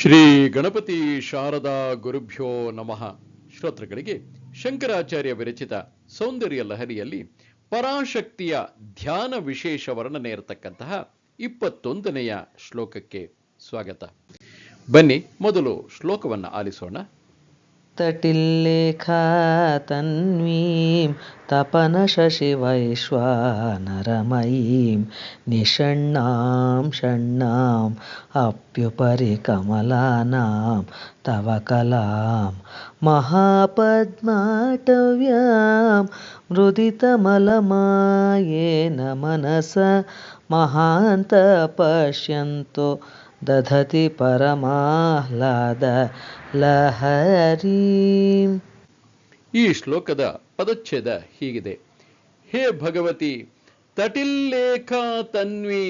ಶ್ರೀ ಗಣಪತಿ ಶಾರದಾ ಗುರುಭ್ಯೋ ನಮಃ. ಶ್ರೋತೃಗಳಿಗೆ ಶಂಕರಾಚಾರ್ಯ ವಿರಚಿತ ಸೌಂದರ್ಯ ಲಹರಿಯಲ್ಲಿ ಪರಾಶಕ್ತಿಯ ಧ್ಯಾನ ವಿಶೇಷ ವರ್ಣನೆ ಇರತಕ್ಕಂತಹ ಇಪ್ಪತ್ತೊಂದನೆಯ ಶ್ಲೋಕಕ್ಕೆ ಸ್ವಾಗತ. ಬನ್ನಿ, ಮೊದಲು ಶ್ಲೋಕವನ್ನು ಆಲಿಸೋಣ. तटिल्लेखा तन्वीं तपनशशिवैश्वानरमयीं निषण्णां षण्णाम् अप्युपरि कमलानां तव कलां महापद्माटव्यां मृदितमलमायेन मनस महान्त पश्यन्तो दधति परमाह्लाद ಲಹರೀಂ ಈ ಶ್ಲೋಕದ ಪದಚ್ಛೇದ ಹೀಗಿದೆ ಹೇ ಭಗವತಿ ತಟಿಲ್ಲೇಖ ತನ್ವಿ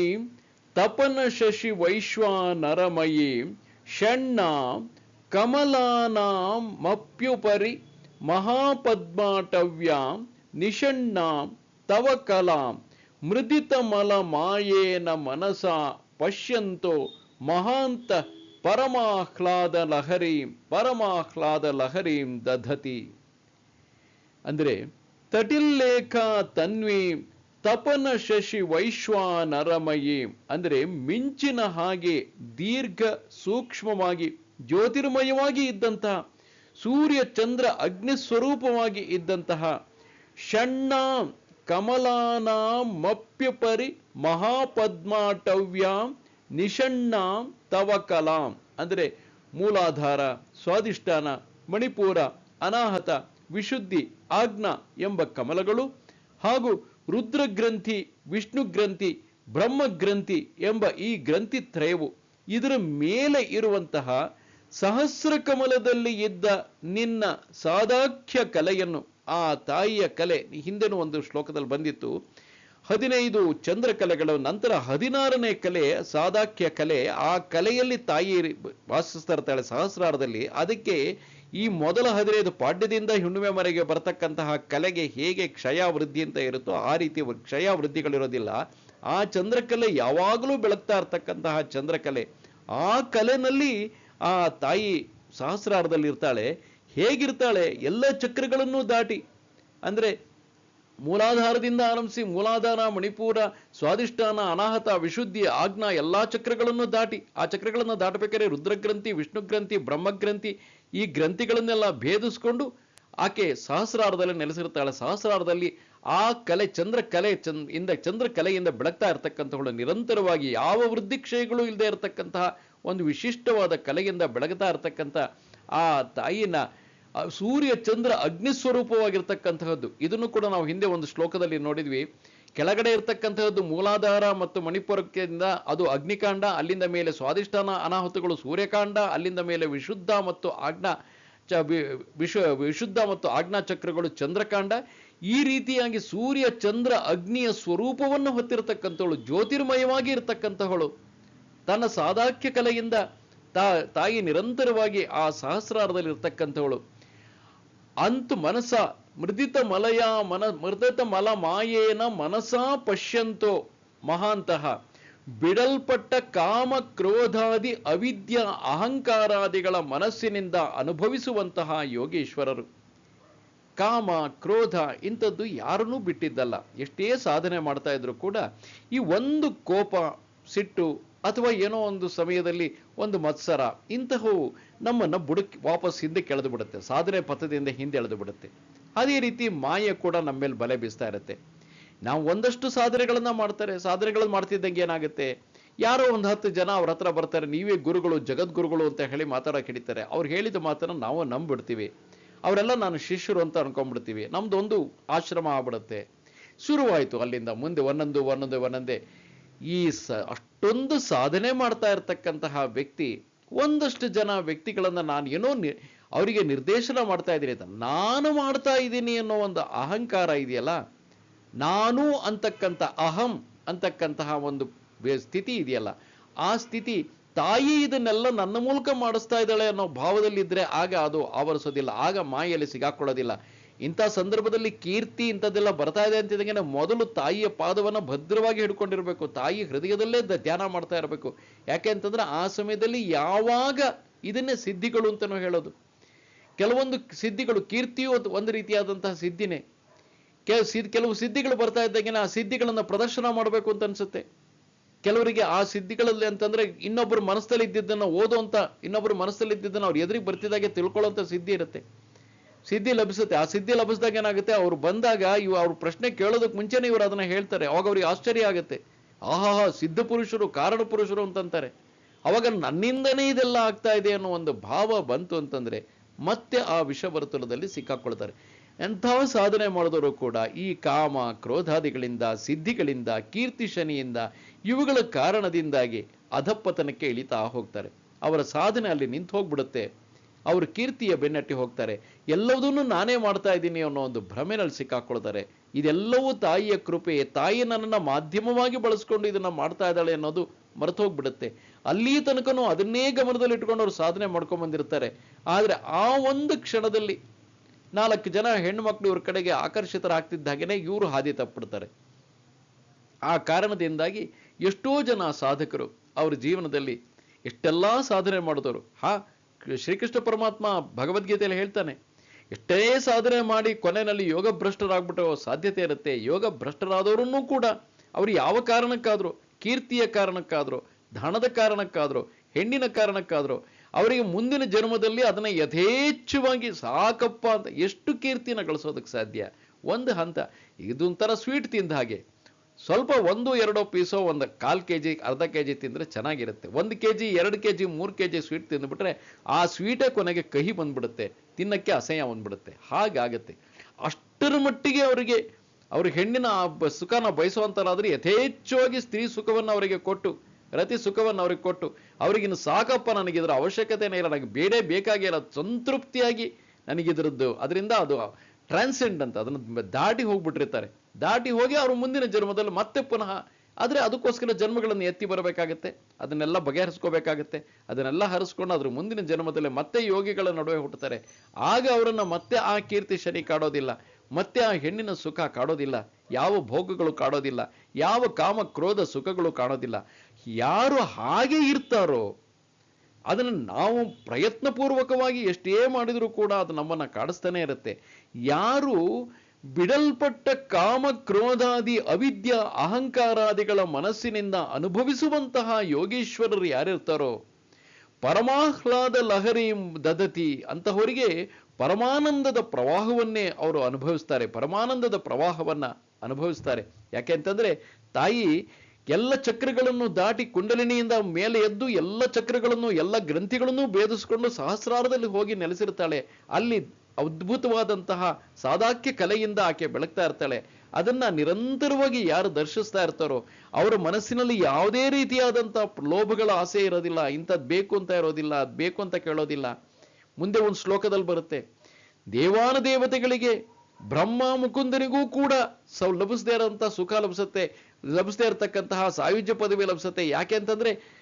ತಪನ ಶಶಿ ವೈಶ್ವಾನರಮಯಿ ಷಣ್ಣ ಕಮಲಾನಾಂ ಮಪ್ಯುಪರಿ ಮಹಾಪದ್ಮಾಟವ್ಯಾಂ ನಿಷಣ್ಣಾಂ ತವ ಕಲಾಂ ಮೃದಿತಮಲ ಮಾಯೇನ ಮನಸ ಪಶ್ಯಂತೋ ಮಹಾಂತ ಪರಮಾಹ್ಲಾದ ಲಹರೀಂ ಪರಮಾಹ್ಲಾದ ಲಹರೀಂ ದಧತಿ. ಅಂದರೆ ತಟಿಲ್ಲೇಖ ತನ್ವಿ ತಪನ ಶಶಿ ವೈಶ್ವಾನರಮಯಿ. ಅಂದರೆ ಮಿಂಚಿನ ಹಾಗೆ ದೀರ್ಘ ಸೂಕ್ಷ್ಮವಾಗಿ, ಜ್ಯೋತಿರ್ಮಯವಾಗಿ ಇದ್ದಂತಹ ಸೂರ್ಯ ಚಂದ್ರ ಅಗ್ನಿ ಸ್ವರೂಪವಾಗಿ ಇದ್ದಂತಹ ಷಣ್ಣ, ಕಮಲಾನಾಂ, ಮಪ್ಯಪರಿ, ಮಹಾಪದ್ಮಾಟವ್ಯಾಂ ನಿಷಣ್ಣಾಂ ತವ ಕಲಾಂ. ಅಂದರೆ ಮೂಲಾಧಾರ ಸ್ವಾದಿಷ್ಠಾನ ಮಣಿಪುರ, ಅನಾಹತ, ವಿಶುದ್ಧಿ, ಆಜ್ಞಾ ಎಂಬ ಕಮಲಗಳು ಹಾಗೂ ರುದ್ರಗ್ರಂಥಿ ವಿಷ್ಣು ಗ್ರಂಥಿ ಬ್ರಹ್ಮಗ್ರಂಥಿ ಎಂಬ ಈ ಗ್ರಂಥಿ ತ್ರಯವು ಇದರ ಮೇಲೆ ಇರುವಂತಹ ಸಹಸ್ರ ಕಮಲದಲ್ಲಿ ಇದ್ದ ನಿನ್ನ ಸಾದಾಖ್ಯ ಕಲೆಯನ್ನು, ಆ ತಾಯಿಯ ಕಲೆ ಹಿಂದೆನೂ ಒಂದು ಶ್ಲೋಕದಲ್ಲಿ ಬಂದಿತ್ತು. ಹದಿನೈದು ಚಂದ್ರಕಲೆಗಳು, ನಂತರ ಹದಿನಾರನೇ ಕಲೆ ಸಾದಾಖ್ಯ ಕಲೆ, ಆ ಕಲೆಯಲ್ಲಿ ತಾಯಿ ವಾಸಿಸ್ತಾ ಇರ್ತಾಳೆ ಸಹಸ್ರಾರದಲ್ಲಿ. ಅದಕ್ಕೆ ಈ ಮೊದಲ ಹದಿನೈದು ಪಾಡ್ಯದಿಂದ ಹುಣ್ಣಿಮೆ ಮರೆಗೆ ಬರತಕ್ಕಂತಹ ಕಲೆಗೆ ಹೇಗೆ ಕ್ಷಯ ವೃದ್ಧಿ ಅಂತ ಇರುತ್ತೋ ಆ ರೀತಿ ಕ್ಷಯ ವೃದ್ಧಿಗಳಿರೋದಿಲ್ಲ ಆ ಚಂದ್ರಕಲೆ ಯಾವಾಗಲೂ ಬೆಳಗ್ತಾ ಇರ್ತಕ್ಕಂತಹ ಚಂದ್ರಕಲೆ. ಆ ಕಲೆನಲ್ಲಿ ಆ ತಾಯಿ ಸಹಸ್ರಾರದಲ್ಲಿ ಇರ್ತಾಳೆ ಹೇಗಿರ್ತಾಳೆ? ಎಲ್ಲ ಚಕ್ರಗಳನ್ನು ದಾಟಿ. ಅಂದ್ರೆ ಮೂಲಾಧಾರದಿಂದ ಆರಂಭಿಸಿ ಮೂಲಾಧಾರ, ಮಣಿಪೂರ ಸ್ವಾದಿಷ್ಠಾನ ಅನಾಹತ, ವಿಶುದ್ಧಿ, ಆಜ್ಞಾ ಎಲ್ಲಾ ಚಕ್ರಗಳನ್ನು ದಾಟಿ, ಆ ಚಕ್ರಗಳನ್ನು ದಾಟಬೇಕಾದ್ರೆ ರುದ್ರಗ್ರಂಥಿ ವಿಷ್ಣು ಗ್ರಂಥಿ ಬ್ರಹ್ಮಗ್ರಂಥಿ ಈ ಗ್ರಂಥಿಗಳನ್ನೆಲ್ಲ ಭೇದಿಸ್ಕೊಂಡು ಆಕೆ ಸಹಸ್ರಾರದಲ್ಲಿ ನೆಲೆಸಿರ್ತಾಳೆ ಸಹಸ್ರಾರದಲ್ಲಿ ಆ ಕಲೆ ಚಂದ್ರ ಕಲೆ ಚಂದ್ ಇಂದ ಚಂದ್ರ ಕಲೆಯಿಂದ ಬೆಳಗ್ತಾ ಇರತಕ್ಕಂಥವಳು ನಿರಂತರವಾಗಿ ಯಾವ ವೃದ್ಧಿ ಕ್ಷಯಗಳು ಇಲ್ಲದೆ ಇರತಕ್ಕಂತಹ ಒಂದು ವಿಶಿಷ್ಟವಾದ ಕಲೆಯಿಂದ ಬೆಳಗ್ತಾ ಇರತಕ್ಕಂಥ ಆ ತಾಯಿನ ಸೂರ್ಯ ಚಂದ್ರ ಅಗ್ನಿ ಸ್ವರೂಪವಾಗಿರ್ತಕ್ಕಂತಹದ್ದು. ಇದನ್ನು ಕೂಡ ನಾವು ಹಿಂದೆ ಒಂದು ಶ್ಲೋಕದಲ್ಲಿ ನೋಡಿದ್ವಿ. ಕೆಳಗಡೆ ಇರತಕ್ಕಂತಹದ್ದು ಮೂಲಾಧಾರ ಮತ್ತು ಮಣಿಪುರಕ್ಕಿಂದ ಅದು ಅಗ್ನಿಕಾಂಡ, ಅಲ್ಲಿಂದ ಮೇಲೆ ಸ್ವಾದಿಷ್ಠಾನ ಅನಾಹುತಗಳು ಸೂರ್ಯಕಾಂಡ, ಅಲ್ಲಿಂದ ಮೇಲೆ ವಿಶುದ್ಧ ಮತ್ತು ಆಜ್ಞಾ ಚ ವಿಶುದ್ಧ ಮತ್ತು ಆಜ್ಞಾ ಚಕ್ರಗಳು ಚಂದ್ರಕಾಂಡ. ಈ ರೀತಿಯಾಗಿ ಸೂರ್ಯ ಚಂದ್ರ ಅಗ್ನಿಯ ಸ್ವರೂಪವನ್ನು ಹೊತ್ತಿರತಕ್ಕಂಥವಳು, ಜ್ಯೋತಿರ್ಮಯವಾಗಿ ಇರತಕ್ಕಂತಹವಳು ತನ್ನ ಸಾದಾಖ್ಯ ಕಲೆಯಿಂದ ತಾ, ತಾಯಿ ನಿರಂತರವಾಗಿ ಆ ಸಹಸ್ರಾರದಲ್ಲಿ ಇರ್ತಕ್ಕಂಥವಳು ಅಂತು ಮನಸ, ಮೃದಿತ ಮಲಯ, ಮನ, ಮೃದಿತ ಮಲ ಮಾಯೇನ ಮನಸಾ ಪಶ್ಯಂತೋ ಮಹಾಂತಹ ಬಿಡಲ್ಪಟ್ಟ ಕಾಮ ಕ್ರೋಧಾದಿ ಅವಿದ್ಯ ಅಹಂಕಾರಾದಿಗಳ ಮನಸ್ಸಿನಿಂದ ಅನುಭವಿಸುವಂತಹ ಯೋಗೇಶ್ವರರು. ಕಾಮ, ಕ್ರೋಧ ಇಂಥದ್ದು ಯಾರನ್ನೂ ಬಿಟ್ಟಿದ್ದಲ್ಲ. ಎಷ್ಟೇ ಸಾಧನೆ ಮಾಡ್ತಾ ಇದ್ರು ಕೂಡ ಈ ಒಂದು ಕೋಪ, ಸಿಟ್ಟು ಅಥವಾ ಏನೋ ಒಂದು ಸಮಯದಲ್ಲಿ ಒಂದು ಮತ್ಸರ ಇಂತಹವು ನಮ್ಮನ್ನ ಬುಡಕ್ಕೆ ವಾಪಸ್ ಹಿಂದೆ ಕೆಳೆದು ಬಿಡುತ್ತೆ. ಸಾಧನೆ ಪಥದಿಂದ ಹಿಂದೆ ಎಳೆದು ಬಿಡುತ್ತೆ. ಅದೇ ರೀತಿ ಮಾಯ ಕೂಡ ನಮ್ಮ ಮೇಲೆ ಬಲೆ ಬೀಸ್ತಾ ಇರುತ್ತೆ. ನಾವು ಒಂದಷ್ಟು ಸಾಧನೆಗಳನ್ನು ಮಾಡ್ತಾರೆ. ಸಾಧನೆಗಳನ್ನು ಮಾಡ್ತಿದ್ದಂಗೆ ಏನಾಗುತ್ತೆ? ಯಾರೋ ಒಂದು ಹತ್ತು ಜನ ಅವ್ರ ಹತ್ರ ಬರ್ತಾರೆ. ನೀವೇ ಗುರುಗಳು, ಜಗದ್ಗುರುಗಳು ಅಂತ ಹೇಳಿ ಮಾತಾಡೋಕೆ ಹಿಡಿತಾರೆ. ಅವ್ರು ಹೇಳಿದ ಮಾತನ್ನು ನಾವು ನಂಬಿಡ್ತೀವಿ ಅವರೆಲ್ಲ ನಾನು ಶಿಷ್ಯರು ಅಂತ ಅನ್ಕೊಂಡ್ಬಿಡ್ತೀವಿ. ನಮ್ದು ಒಂದು ಆಶ್ರಮ ಆಗ್ಬಿಡುತ್ತೆ. ಶುರುವಾಯಿತು ಅಲ್ಲಿಂದ. ಮುಂದೆ ಒಂದೊಂದು ಒಂದೊಂದು, ಒಂದೊಂದೇ. ಈ ಸ, ಅಷ್ಟೊಂದು ಸಾಧನೆ ಮಾಡ್ತಾ ಇರ್ತಕ್ಕಂತಹ ವ್ಯಕ್ತಿ ಒಂದಷ್ಟು ಜನ ವ್ಯಕ್ತಿಗಳನ್ನು ನಾನು ಏನೋ ಅವರಿಗೆ ನಿರ್ದೇಶನ ಮಾಡ್ತಾ ಇದ್ದೀನಿ ಅಂತ, ನಾನು ಮಾಡ್ತಾ ಇದ್ದೀನಿ ಅನ್ನೋ ಒಂದು ಅಹಂಕಾರ ಇದೆಯಲ್ಲ, ನಾನು ಅಂತಕ್ಕಂಥ ಅಹಂ ಅಂತಕ್ಕಂತಹ ಒಂದು ಸ್ಥಿತಿ ಇದೆಯಲ್ಲ, ಆ ಸ್ಥಿತಿ ತಾಯಿ ಇದನ್ನೆಲ್ಲ ನನ್ನ ಮೂಲಕ ಮಾಡಿಸ್ತಾ ಇದ್ದಾಳೆ ಅನ್ನೋ ಭಾವದಲ್ಲಿದ್ರೆ ಆಗ ಅದು ಆವರಿಸೋದಿಲ್ಲ, ಆಗ ಮಾಯಲ್ಲಿ ಸಿಗಾಕೊಳ್ಳೋದಿಲ್ಲ. ಇಂಥ ಸಂದರ್ಭದಲ್ಲಿ ಕೀರ್ತಿ ಇಂಥದ್ದೆಲ್ಲ ಬರ್ತಾ ಇದೆ ಅಂತಿದ್ದಂಗೆ ಮೊದಲು ತಾಯಿಯ ಪಾದವನ್ನು ಭದ್ರವಾಗಿ ಹಿಡ್ಕೊಂಡಿರಬೇಕು. ತಾಯಿ ಹೃದಯದಲ್ಲೇ ಧ್ಯಾನ ಮಾಡ್ತಾ ಇರಬೇಕು. ಯಾಕೆ ಅಂತಂದ್ರೆ ಆ ಸಮಯದಲ್ಲಿ ಯಾವಾಗ ಇದನ್ನೇ ಸಿದ್ಧಿಗಳು ಅಂತಲೂ ಹೇಳೋದು. ಕೆಲವೊಂದು ಸಿದ್ಧಿಗಳು ಕೀರ್ತಿಯು ಒಂದು- ರೀತಿಯಾದಂತಹ ಸಿದ್ಧಿನೇ. ಕೆಲ ಸಿದ್ ಕೆಲವು ಸಿದ್ಧಿಗಳು ಬರ್ತಾ ಇದ್ದಾಗಿನ ಆ ಸಿದ್ಧಿಗಳನ್ನು ಪ್ರದರ್ಶನ ಮಾಡಬೇಕು ಅಂತ ಅನ್ಸುತ್ತೆ. ಕೆಲವರಿಗೆ ಆ ಸಿದ್ಧಿಗಳಲ್ಲಿ ಅಂತಂದ್ರೆ ಇನ್ನೊಬ್ಬರು ಮನಸ್ಸಲ್ಲಿ ಇದ್ದಿದ್ದನ್ನ ಓದುವಂತ ಇನ್ನೊಬ್ಬರು ಮನಸ್ಸಲ್ಲಿ ಇದ್ದಿದ್ದನ್ನು ಅವ್ರು ಎದುರಿಗೆ ಬರ್ತಿದ್ದಾಗೆ ತಿಳ್ಕೊಳ್ಳೋಂಥ ಸಿದ್ಧಿ ಇರುತ್ತೆ. ಸಿದ್ಧಿ ಲಭಿಸುತ್ತೆ. ಆ ಸಿದ್ಧಿ ಲಭಿಸಿದಾಗ ಏನಾಗುತ್ತೆ? ಅವ್ರು ಬಂದಾಗ ಇವು ಅವ್ರ ಪ್ರಶ್ನೆ ಕೇಳೋದಕ್ಕೆ ಮುಂಚೆನೇ ಇವರು ಅದನ್ನ ಹೇಳ್ತಾರೆ. ಅವಾಗ ಅವ್ರಿಗೆ ಆಶ್ಚರ್ಯ ಆಗುತ್ತೆ. ಆಹಾ ಸಿದ್ಧ ಪುರುಷರು, ಕಾರಣ ಪುರುಷರು ಅಂತಂತಾರೆ. ಅವಾಗ ನನ್ನಿಂದನೇ ಇದೆಲ್ಲ ಆಗ್ತಾ ಇದೆ ಅನ್ನೋ ಒಂದು ಭಾವ ಬಂತು ಅಂತಂದ್ರೆ ಮತ್ತೆ ಆ ವಿಷವರ್ತುಲದಲ್ಲಿ ಸಿಕ್ಕಾಕೊಳ್ತಾರೆ. ಎಂಥ ಸಾಧನೆ ಮಾಡಿದವರು ಕೂಡ ಈ ಕಾಮ, ಕ್ರೋಧಾದಿಗಳಿಂದ, ಸಿದ್ಧಿಗಳಿಂದ, ಕೀರ್ತಿ ಶನಿಯಿಂದ, ಇವುಗಳ ಕಾರಣದಿಂದಾಗಿ ಅಧಪ್ಪತನಕ್ಕೆ ಇಳಿತಾ ಹೋಗ್ತಾರೆ. ಅವರ ಸಾಧನೆ ಅಲ್ಲಿ ನಿಂತು ಹೋಗ್ಬಿಡುತ್ತೆ ಅವರು ಕೀರ್ತಿಯ ಬೆನ್ನಟ್ಟಿ ಹೋಗ್ತಾರೆ. ಎಲ್ಲವುದನ್ನು ನಾನೇ ಮಾಡ್ತಾ ಇದ್ದೀನಿ ಅನ್ನೋ ಒಂದು ಭ್ರಮೆನಲ್ಲಿ ಸಿಕ್ಕಾಕೊಳ್ತಾರೆ ಇದೆಲ್ಲವೂ ತಾಯಿಯ ಕೃಪೆ ತಾಯಿ ನನ್ನನ್ನ ಮಾಧ್ಯಮವಾಗಿ ಬಳಸ್ಕೊಂಡು ಇದನ್ನ ಮಾಡ್ತಾ ಇದ್ದಾಳೆ ಅನ್ನೋದು ಮರೆತು ಹೋಗ್ಬಿಡುತ್ತೆ. ಅಲ್ಲಿ ತನಕನೂ ಅದನ್ನೇ ಗಮನದಲ್ಲಿ ಇಟ್ಕೊಂಡು ಅವ್ರು ಸಾಧನೆ ಮಾಡ್ಕೊಂಡ್ ಬಂದಿರ್ತಾರೆ. ಆದರೆ ಆ ಒಂದು ಕ್ಷಣದಲ್ಲಿ ನಾಲ್ಕು ಜನ ಹೆಣ್ಣು ಮಕ್ಕಳು ಇವ್ರ ಕಡೆಗೆ ಆಕರ್ಷಿತರಾಗ್ತಿದ್ದ ಹಾಗೇನೆ ಇವರು ಹಾದಿ ತಪ್ಪಿಡ್ತಾರೆ ಆ ಕಾರಣದಿಂದಾಗಿ ಎಷ್ಟೋ ಜನ ಸಾಧಕರು ಅವ್ರ ಜೀವನದಲ್ಲಿ ಎಷ್ಟೆಲ್ಲ ಸಾಧನೆ ಮಾಡಿದವರು. ಹಾ ಶ್ರೀಕೃಷ್ಣ ಪರಮಾತ್ಮ ಭಗವದ್ಗೀತೆಯಲ್ಲಿ ಹೇಳ್ತಾನೆ, ಎಷ್ಟೇ ಸಾಧನೆ ಮಾಡಿ ಕೊನೆಯಲ್ಲಿ ಯೋಗ ಭ್ರಷ್ಟರಾಗ್ಬಿಟ್ಟೋ ಸಾಧ್ಯತೆ ಇರುತ್ತೆ. ಯೋಗ ಭ್ರಷ್ಟರಾದವರನ್ನೂ ಕೂಡ ಅವರು ಯಾವ ಕಾರಣಕ್ಕಾದರೂ, ಕೀರ್ತಿಯ ಕಾರಣಕ್ಕಾದರೂ ಧನದ ಕಾರಣಕ್ಕಾದರೂ, ಹೆಣ್ಣಿನ ಕಾರಣಕ್ಕಾದರೂ, ಅವರಿಗೆ ಮುಂದಿನ ಜನ್ಮದಲ್ಲಿ ಅದನ್ನ ಯಥೇಚ್ಛವಾಗಿ ಸಾಕಪ್ಪ ಅಂತ ಎಷ್ಟು ಕೀರ್ತಿನ ಗಳಿಸೋದಕ್ಕೆ ಸಾಧ್ಯ? ಒಂದು ಹಂತ. ಇದೊಂಥರ ಸ್ವೀಟ್ ತಿಂದ ಹಾಗೆ. ಸ್ವಲ್ಪ ಒಂದು ಎರಡೋ ಪೀಸೋ ಒಂದು ಕಾಲು ಕೆ ಜಿ ಅರ್ಧ ಕೆ ಜಿ ತಿಂದರೆ ಚೆನ್ನಾಗಿರುತ್ತೆ. ಒಂದು ಕೆ ಜಿ ಎರಡು ಕೆ ಜಿ ಮೂರು ಕೆ ಜಿ ಸ್ವೀಟ್ ತಿಂದುಬಿಟ್ರೆ ಆ ಸ್ವೀಟೇ ಕೊನೆಗೆ ಕಹಿ ಬಂದ್ಬಿಡುತ್ತೆ, ತಿನ್ನಕ್ಕೆ ಅಸಹ್ಯ ಬಂದ್ಬಿಡುತ್ತೆ. ಹಾಗಾಗತ್ತೆ. ಅಷ್ಟರ ಮಟ್ಟಿಗೆ ಅವರಿಗೆ, ಅವ್ರ ಹೆಣ್ಣಿನ ಆ ಸುಖನ ಬಯಸುವಂಥರಾದರೆ ಯಥೇಚ್ಛವಾಗಿ ಸ್ತ್ರೀ ಸುಖವನ್ನು ಅವರಿಗೆ ಕೊಟ್ಟು, ರತಿ ಸುಖವನ್ನು ಅವ್ರಿಗೆ ಕೊಟ್ಟು, ಅವ್ರಿಗಿನ್ನು ಸಾಕಪ್ಪ ನನಗಿದ್ರ ಅವಶ್ಯಕತೆನೇ ಇಲ್ಲ, ನನಗೆ ಬೇಡೇ ಬೇಕಾಗಿಲ್ಲ ಸಂತೃಪ್ತಿಯಾಗಿ ನನಗಿದ್ರದ್ದು. ಅದರಿಂದ ಅದು ಟ್ರಾನ್ಸೆಂಡ್ ಅಂತ, ಅದನ್ನು ದಾಟಿ ಹೋಗ್ಬಿಟ್ಟಿರ್ತಾರೆ. ದಾಟಿ ಹೋಗಿ ಅವರು ಮುಂದಿನ ಜನ್ಮದಲ್ಲಿ ಮತ್ತೆ ಪುನಃ, ಆದರೆ ಅದಕ್ಕೋಸ್ಕರ ಜನ್ಮಗಳನ್ನು ಎತ್ತಿ ಬರಬೇಕಾಗತ್ತೆ, ಅದನ್ನೆಲ್ಲ ಬಗೆಹರಿಸ್ಕೋಬೇಕಾಗತ್ತೆ, ಅದನ್ನೆಲ್ಲ ಹರಿಸ್ಕೊಂಡು ಅದ್ರ ಮುಂದಿನ ಜನ್ಮದಲ್ಲಿ ಮತ್ತೆ ಯೋಗಿಗಳ ನಡುವೆ ಹುಟ್ಟುತ್ತಾರೆ ಆಗ ಅವರನ್ನು ಮತ್ತೆ ಆ ಕೀರ್ತಿ ಶನಿ ಕಾಡೋದಿಲ್ಲ, ಮತ್ತೆ ಆ ಹೆಣ್ಣಿನ ಸುಖ ಕಾಡೋದಿಲ್ಲ, ಯಾವ ಭೋಗಗಳು ಕಾಡೋದಿಲ್ಲ, ಯಾವ ಕಾಮ ಕ್ರೋಧ ಸುಖಗಳು ಕಾಣೋದಿಲ್ಲ. ಯಾರು ಹಾಗೆ ಇರ್ತಾರೋ ಅದನ್ನು ನಾವು ಪ್ರಯತ್ನಪೂರ್ವಕವಾಗಿ ಎಷ್ಟೇ ಮಾಡಿದರೂ ಕೂಡ ಅದು ನಮ್ಮನ್ನ ಕಾಡಿಸ್ತಾನೆ ಇರುತ್ತೆ. ಯಾರು ಬಿಡಲ್ಪಟ್ಟ ಕಾಮ ಕ್ರೋಧಾದಿ ಅವಿದ್ಯ, ಅಹಂಕಾರಾದಿಗಳ ಮನಸ್ಸಿನಿಂದ ಅನುಭವಿಸುವಂತಹ ಯೋಗೀಶ್ವರರು ಯಾರಿರ್ತಾರೋ, ಪರಮಾಹ್ಲಾದ ಲಹರಿ ದದತಿ ಅಂತಹವರಿಗೆ ಪರಮಾನಂದದ ಪ್ರವಾಹವನ್ನೇ ಅವರು ಅನುಭವಿಸ್ತಾರೆ. ಪರಮಾನಂದದ ಪ್ರವಾಹವನ್ನ ಅನುಭವಿಸ್ತಾರೆ. ಯಾಕೆ ಅಂತಂದ್ರೆ ತಾಯಿ ಎಲ್ಲ ಚಕ್ರಗಳನ್ನು ದಾಟಿ ಕುಂಡಲಿನಿಯಿಂದ ಮೇಲೆ ಎದ್ದು ಎಲ್ಲ ಚಕ್ರಗಳನ್ನು, ಎಲ್ಲ ಗ್ರಂಥಿಗಳನ್ನು ಭೇದಿಸಿಕೊಂಡು ಸಹಸ್ರಾರದಲ್ಲಿ ಹೋಗಿ ನೆಲೆಸಿರ್ತಾಳೆ ಅಲ್ಲಿ ಅದ್ಭುತವಾದಂತಹ ಸಾದಾಕ್ಯ ಕಲೆಯಿಂದ ಆಕೆ ಬೆಳಗ್ತಾ ಇರ್ತಾಳೆ. ಅದನ್ನ ನಿರಂತರವಾಗಿ ಯಾರು ದರ್ಶಿಸ್ತಾ ಇರ್ತಾರೋ, ಅವರ ಮನಸ್ಸಿನಲ್ಲಿ ಯಾವುದೇ ರೀತಿಯಾದಂತಹ ಲೋಭಗಳ ಆಸೆ ಇರೋದಿಲ್ಲ ಇಂಥದ್ದು ಬೇಕು ಅಂತ ಇರೋದಿಲ್ಲ, ಅದ್ ಬೇಕು ಅಂತ ಕೇಳೋದಿಲ್ಲ. ಮುಂದೆ ಒಂದು ಶ್ಲೋಕದಲ್ಲಿ ಬರುತ್ತೆ, ದೇವಾನ ದೇವತೆಗಳಿಗೆ ಬ್ರಹ್ಮ ಮುಕುಂದನಿಗೂ ಕೂಡ ಸೌ ಲಭಿಸದೇ ಇರೋಂಥ ಸುಖ ಲಭಿಸುತ್ತೆ. ಲಭಿಸದೇ ಇರತಕ್ಕಂತಹ ಸಾಯುಜ್ಯ ಪದವಿ ಲಭಿಸುತ್ತೆ ಯಾಕೆ ಅಂತಂದ್ರೆ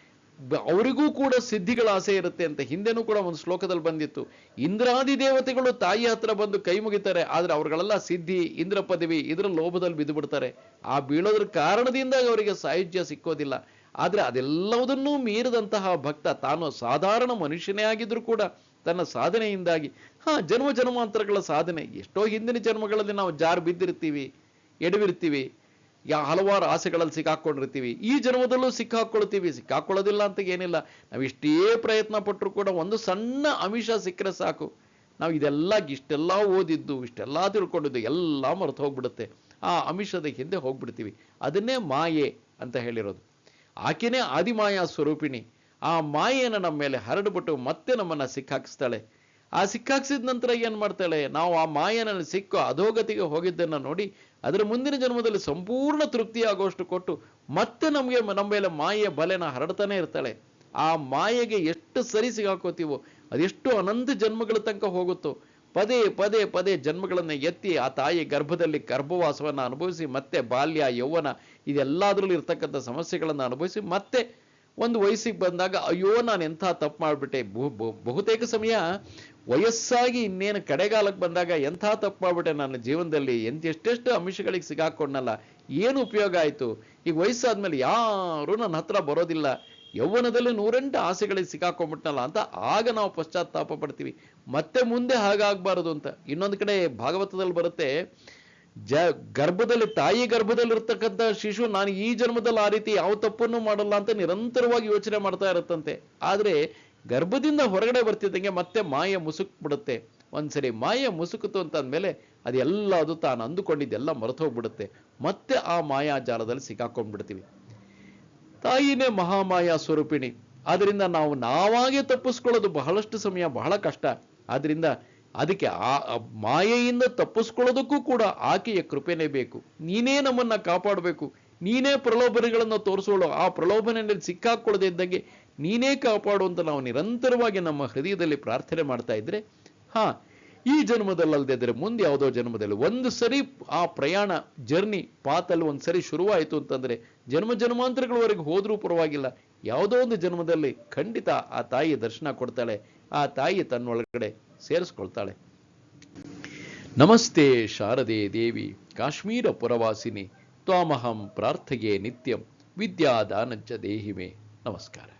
ಅವರಿಗೂ ಕೂಡ ಸಿದ್ಧಿಗಳ ಆಸೆ ಇರುತ್ತೆ ಅಂತ ಹಿಂದೆನೂ ಕೂಡ ಒಂದು ಶ್ಲೋಕದಲ್ಲಿ ಬಂದಿತ್ತು. ಇಂದ್ರಾದಿ ದೇವತೆಗಳು ತಾಯಿ ಹತ್ರ ಬಂದು ಕೈ ಮುಗಿತಾರೆ, ಆದ್ರೆ ಅವ್ರಗಳೆಲ್ಲ ಸಿದ್ಧಿ, ಇಂದ್ರ ಪದವಿ, ಇದರ ಲೋಭದಲ್ಲಿ ಬಿದ್ದು ಬಿಡ್ತಾರೆ. ಆ ಬೀಳೋದ್ರ ಕಾರಣದಿಂದ ಅವರಿಗೆ ಸಾಯುಜ್ಯ ಸಿಕ್ಕೋದಿಲ್ಲ. ಆದ್ರೆ ಅದೆಲ್ಲವುದನ್ನೂ ಮೀರಿದಂತಹ ಭಕ್ತ ತಾನು ಸಾಧಾರಣ ಮನುಷ್ಯನೇ ಆಗಿದ್ರು ಕೂಡ ತನ್ನ ಸಾಧನೆಯಿಂದಾಗಿ, ಹಾ, ಜನ್ಮ ಜನ್ಮಾಂತರಗಳ ಸಾಧನೆ. ಎಷ್ಟೋ ಹಿಂದಿನ ಜನ್ಮಗಳಲ್ಲಿ ನಾವು ಜಾರು ಬಿದ್ದಿರ್ತೀವಿ, ಎಡವಿರ್ತೀವಿ. ಯಾ ಹಲವಾರು ಆಸೆಗಳಲ್ಲಿ ಸಿಕ್ಕಾಕೊಂಡಿರ್ತೀವಿ. ಈ ಜನ್ಮದಲ್ಲೂ ಸಿಕ್ಕಾಕೊಳ್ತೀವಿ ಸಿಕ್ಕಾಕೊಳ್ಳೋದಿಲ್ಲ ಅಂತ ಏನಿಲ್ಲ. ನಾವು ಇಷ್ಟೇ ಪ್ರಯತ್ನ ಪಟ್ಟರು ಕೂಡ ಒಂದು ಸಣ್ಣ ಅಮಿಷ ಸಿಕ್ಕರೆ ಸಾಕು. ನಾವು ಇದೆಲ್ಲ ಇಷ್ಟೆಲ್ಲ ಓದಿದ್ದು, ಇಷ್ಟೆಲ್ಲ ತಿಳ್ಕೊಂಡಿದ್ದು, ಎಲ್ಲ ಮರೆತು ಹೋಗ್ಬಿಡುತ್ತೆ. ಆ ಅಮಿಷದ ಹಿಂದೆ ಹೋಗ್ಬಿಡ್ತೀವಿ. ಅದನ್ನೇ ಮಾಯೆ ಅಂತ ಹೇಳಿರೋದು. ಆಕೆನೇ ಆದಿಮಾಯಾ ಸ್ವರೂಪಿಣಿ. ಆ ಮಾಯೆಯನ್ನು ನಮ್ಮ ಮೇಲೆ ಹರಡುಬಿಟ್ಟು ಮತ್ತೆ ನಮ್ಮನ್ನ ಸಿಕ್ಕಾಕಿಸ್ತಾಳೆ. ಆ ಸಿಕ್ಕಾಕ್ಸಿದ ನಂತರ ಏನು ಮಾಡ್ತಾಳೆ? ನಾವು ಆ ಮಾಯನಲ್ಲಿ ಸಿಕ್ಕು ಅಧೋಗತಿಗೆ ಹೋಗಿದ್ದನ್ನ ನೋಡಿ ಅದರ ಮುಂದಿನ ಜನ್ಮದಲ್ಲಿ ಸಂಪೂರ್ಣ ತೃಪ್ತಿಯಾಗುವಷ್ಟು ಕೊಟ್ಟು ಮತ್ತೆ ನಮಗೆ ನಮ್ಮ ಮೇಲೆ ಮಾಯೆಯ ಬಲೆನ ಹರಡ್ತಾನೆ ಇರ್ತಾಳೆ. ಆ ಮಾಯೆಗೆ ಎಷ್ಟು ಸರಿ ಸಿಗಾಕೋತೀವೋ, ಅದೆಷ್ಟು ಅನಂತ ಜನ್ಮಗಳ ತನಕ ಹೋಗುತ್ತೋ, ಪದೇ ಪದೇ ಪದೇ ಜನ್ಮಗಳನ್ನು ಎತ್ತಿ ಆ ತಾಯಿ ಗರ್ಭದಲ್ಲಿ ಗರ್ಭವಾಸವನ್ನ ಅನುಭವಿಸಿ ಮತ್ತೆ ಬಾಲ್ಯ, ಯೌವನ, ಇದೆಲ್ಲದರಲ್ಲೂ ಇರ್ತಕ್ಕಂಥ ಸಮಸ್ಯೆಗಳನ್ನು ಅನುಭವಿಸಿ ಮತ್ತೆ ಒಂದು ವಯಸ್ಸಿಗೆ ಬಂದಾಗ, ಅಯ್ಯೋ, ನಾನು ಎಂಥ ತಪ್ಪು ಮಾಡಿಬಿಟ್ಟೆ. ಬಹುತೇಕ ಸಮಯ ವಯಸ್ಸಾಗಿ ಇನ್ನೇನು ಕಡೆಗಾಲಕ್ಕೆ ಬಂದಾಗ ಎಂಥ ತಪ್ಪು ಮಾಡಿಬಿಟ್ಟೆ ನನ್ನ ಜೀವನದಲ್ಲಿ. ಎಂತೆಷ್ಟೆಷ್ಟು ಅಂಶಗಳಿಗೆ ಸಿಗಾಕೊಂಡಲ್ಲ ಏನು ಉಪಯೋಗ ಆಯಿತು? ಈಗ ವಯಸ್ಸಾದ್ಮೇಲೆ ಯಾರೂ ನನ್ನ ಹತ್ರ ಬರೋದಿಲ್ಲ. ಯೌವನದಲ್ಲಿ ನೂರೆಂಟು ಆಸೆಗಳಿಗೆ ಸಿಕ್ಕಾಕೊಂಡ್ಬಿಟ್ನಲ್ಲ ಅಂತ ಆಗ ನಾವು ಪಶ್ಚಾತ್ತಾಪ ಪಡ್ತೀವಿ. ಮತ್ತೆ ಮುಂದೆ ಹಾಗಾಗಬಾರದು ಅಂತ. ಇನ್ನೊಂದು ಕಡೆ ಭಾಗವತದಲ್ಲಿ ಬರುತ್ತೆ ಜ ಗರ್ಭದಲ್ಲಿ, ತಾಯಿ ಗರ್ಭದಲ್ಲಿರ್ತಕ್ಕಂಥ ಶಿಶು ನಾನು ಈ ಜನ್ಮದಲ್ಲಿ ಆ ರೀತಿ ಯಾವ ತಪ್ಪನ್ನು ಮಾಡಲ್ಲ ಅಂತ ನಿರಂತರವಾಗಿ ಯೋಚನೆ ಮಾಡ್ತಾ ಇರುತ್ತಂತೆ. ಆದ್ರೆ ಗರ್ಭದಿಂದ ಹೊರಗಡೆ ಬರ್ತಿದ್ದಂಗೆ ಮತ್ತೆ ಮಾಯ ಮುಸುಕ್ ಬಿಡುತ್ತೆ ಒಂದ್ಸರಿ ಮಾಯ ಮುಸುಕಿತು ಅಂತ ಅಂದ್ಮೇಲೆ ಅದೆಲ್ಲ ಅದು ತಾನು ಅಂದುಕೊಂಡಿದ್ದೆಲ್ಲ ಮರೆತು ಹೋಗ್ಬಿಡುತ್ತೆ ಮತ್ತೆ ಆ ಮಾಯಾ ಜಾಲದಲ್ಲಿ ಸಿಕ್ಕಾಕೊಂಡ್ಬಿಡ್ತೀವಿ. ತಾಯಿನೇ ಮಹಾಮಾಯಾ ಸ್ವರೂಪಿಣಿ. ಆದ್ರಿಂದ ನಾವು ನಾವಾಗೆ ತಪ್ಪಿಸ್ಕೊಳ್ಳೋದು ಬಹಳಷ್ಟು ಸಮಯ ಬಹಳ ಕಷ್ಟ. ಆದ್ರಿಂದ ಅದಕ್ಕೆ ಆ ಮಾಯೆಯಿಂದ ತಪ್ಪಿಸ್ಕೊಳ್ಳೋದಕ್ಕೂ ಕೂಡ ಆಕೆಯ ಕೃಪೆನೇ ಬೇಕು. ನೀನೇ ನಮ್ಮನ್ನ ಕಾಪಾಡಬೇಕು. ನೀನೇ ಪ್ರಲೋಭನೆಗಳನ್ನು ತೋರಿಸೋಳು. ಆ ಪ್ರಲೋಭನೆಯಲ್ಲಿ ಸಿಕ್ಕಾಕೊಳ್ಳದೆ ಇದ್ದಂಗೆ ನೀನೇ ಕಾಪಾಡು ಅಂತ ನಾವು ನಿರಂತರವಾಗಿ ನಮ್ಮ ಹೃದಯದಲ್ಲಿ ಪ್ರಾರ್ಥನೆ ಮಾಡ್ತಾ ಇದ್ರೆ, ಹಾ, ಈ ಜನ್ಮದಲ್ಲಲ್ದಿದ್ರೆ ಮುಂದೆ ಯಾವುದೋ ಜನ್ಮದಲ್ಲಿ ಒಂದು ಸರಿ ಆ ಪ್ರಯಾಣ ಜರ್ನಿ ಪಾತಲ್ಲಿ ಒಂದು ಸರಿ ಶುರುವಾಯಿತು ಅಂತಂದ್ರೆ ಜನ್ಮ ಜನ್ಮಾಂತರಗಳವರೆಗೆ ಹೋದರೂ ಪರವಾಗಿಲ್ಲ. ಯಾವುದೋ ಒಂದು ಜನ್ಮದಲ್ಲಿ ಖಂಡಿತ ಆ ತಾಯಿಯ ದರ್ಶನ ಕೊಡ್ತಾಳೆ. ಆ ತಾಯಿ ತನ್ನೊಳಗಡೆ ಸೇರಿಸ್ಕೊಳ್ತಾಳೆ. ನಮಸ್ತೆ ಶಾರದೆ ದೇವಿ ಕಾಶ್ಮೀರ ಪುರವಾಸಿನಿ ತ್ವಾಮಹಂ ಪ್ರಾರ್ಥೆಯೇ ನಿತ್ಯಂ ವಿದ್ಯಾದಾನಜ್ಜ ದೇಹಿಮೆ. ನಮಸ್ಕಾರ.